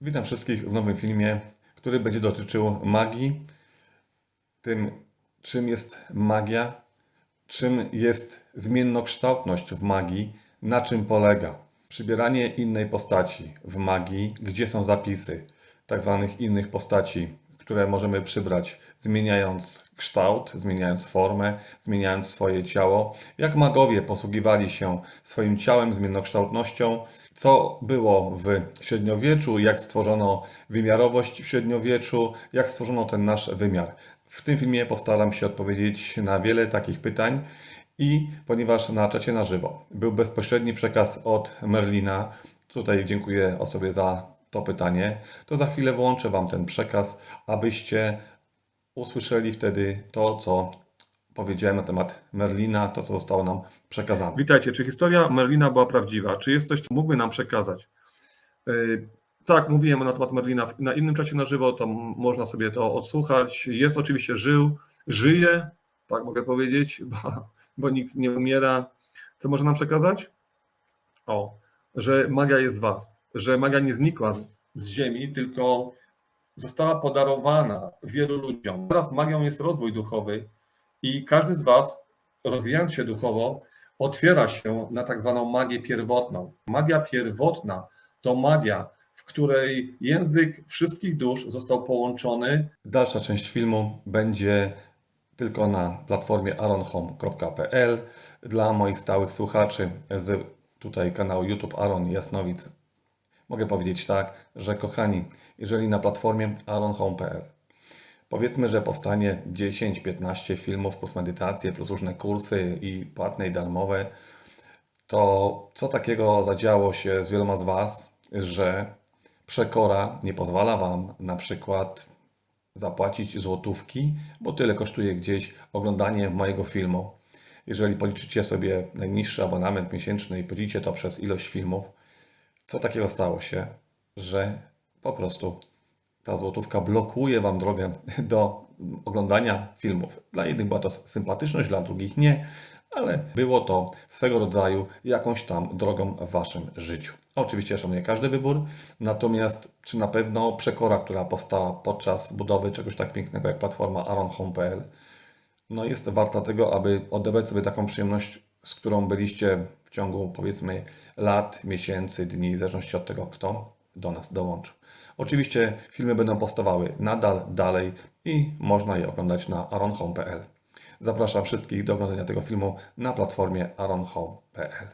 Witam wszystkich w nowym filmie, który będzie dotyczył magii, tym czym jest magia, czym jest zmiennokształtność w magii, na czym polega przybieranie innej postaci w magii, gdzie są zapisy tak zwanych innych postaci, które możemy przybrać, zmieniając kształt, zmieniając formę, zmieniając swoje ciało. Jak magowie posługiwali się swoim ciałem, zmiennokształtnością, co było w średniowieczu, jak stworzono wymiarowość w średniowieczu, jak stworzono ten nasz wymiar. W tym filmie postaram się odpowiedzieć na wiele takich pytań. I ponieważ na czacie na żywo był bezpośredni przekaz od Merlina, tutaj dziękuję osobie za to pytanie, to za chwilę włączę Wam ten przekaz, abyście usłyszeli wtedy to, co powiedziałem na temat Merlina, to, co zostało nam przekazane. Witajcie, czy historia Merlina była prawdziwa? Czy jest coś, co mógłby nam przekazać? Yy, Tak, mówiłem na temat Merlina na innym czasie na żywo, to można sobie to odsłuchać. Jest oczywiście żył, żyje, tak mogę powiedzieć, bo, bo nie umiera. Co może nam przekazać? O, że magia jest w was, że magia nie znikła z, z ziemi, tylko została podarowana wielu ludziom. Teraz magią jest rozwój duchowy i każdy z was, rozwijając się duchowo, otwiera się na tak zwaną magię pierwotną. Magia pierwotna to magia, w której język wszystkich dusz został połączony Dalsza część filmu będzie tylko na platformie aronhome.pl dla moich stałych słuchaczy z tutaj kanału YouTube Aron Jasnowic. Mogę powiedzieć tak, że kochani, jeżeli na platformie aronhome.pl powiedzmy, że powstanie 10-15 filmów plus medytacje, plus różne kursy i płatne i darmowe, to co takiego zadziało się z wieloma z Was, że przekora nie pozwala Wam na przykład zapłacić złotówki, bo tyle kosztuje gdzieś oglądanie mojego filmu. Jeżeli policzycie sobie najniższy abonament miesięczny i podzielicie to przez ilość filmów, co takiego stało się, że po prostu ta złotówka blokuje Wam drogę do oglądania filmów. Dla jednych była to sympatyczność, dla drugich nie, ale było to swego rodzaju jakąś tam drogą w Waszym życiu. Oczywiście szanuję każdy wybór, natomiast czy na pewno przekora, która powstała podczas budowy czegoś tak pięknego jak platforma aronhome.pl, no jest warta tego, aby odebrać sobie taką przyjemność, z którą byliście ciągu powiedzmy lat, miesięcy, dni, w zależności od tego, kto do nas dołączył. Oczywiście filmy będą powstawały nadal, dalej i można je oglądać na aronhome.pl. Zapraszam wszystkich do oglądania tego filmu na platformie aronhome.pl.